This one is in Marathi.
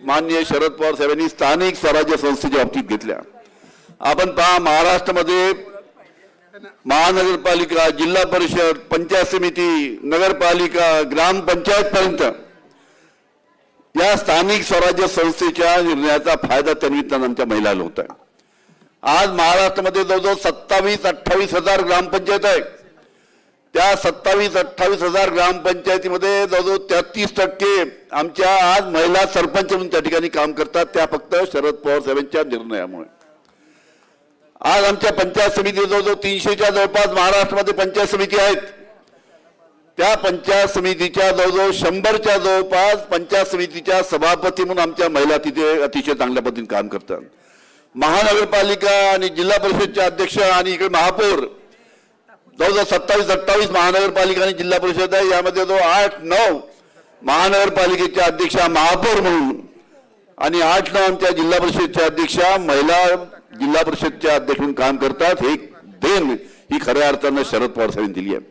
मान्य शरद पवार साहेबांनी स्थानिक स्वराज्य संस्थेच्या बाबतीत घेतल्या. आपण पहा महाराष्ट्रामध्ये महानगरपालिका जिल्हा परिषद पंचायत समिती नगरपालिका ग्रामपंचायतपर्यंत या स्थानिक स्वराज्य संस्थेच्या निर्णयाचा फायदा त्यानिमित्तानं आमच्या महिलाला होत आहे आज महाराष्ट्रामध्ये जवळजवळ सत्तावीस अठ्ठावीस हजार ग्रामपंचायत आहे त्या सत्तावीस अठ्ठावीस हजार ग्रामपंचायतीमध्ये जवळजवळ तेहतीस टक्के आमच्या आज महिला सरपंच म्हणून त्या ठिकाणी काम करतात. त्या फक्त शरद पवार साहेबांच्या निर्णयामुळे. आज आमच्या पंचायत समिती जवळजवळ तीनशेच्या जवळपास महाराष्ट्रामध्ये पंचायत समिती आहेत. त्या पंचायत समितीच्या जवळजवळ शंभरच्या जवळपास पंचायत समितीच्या सभापती म्हणून आमच्या महिला तिथे अतिशय चांगल्या पद्धतीने काम करतात. महानगरपालिका आणि जिल्हा परिषदच्या अध्यक्ष आणि इकडे महापौर जवळजवळ सत्तावीस अठ्ठावीस महानगरपालिका आणि जिल्हा परिषद आहे. यामध्ये जो आठ नऊ महानगरपालिकेच्या अध्यक्षा महापौर म्हणून आणि आठ नऊ आमच्या जिल्हा परिषदच्या अध्यक्षा महिला जिल्हा परिषदच्या अध्यक्ष म्हणून काम करतात. हे देण ही खऱ्या अर्थानं शरद पवार साहेबांनी दिली आहे.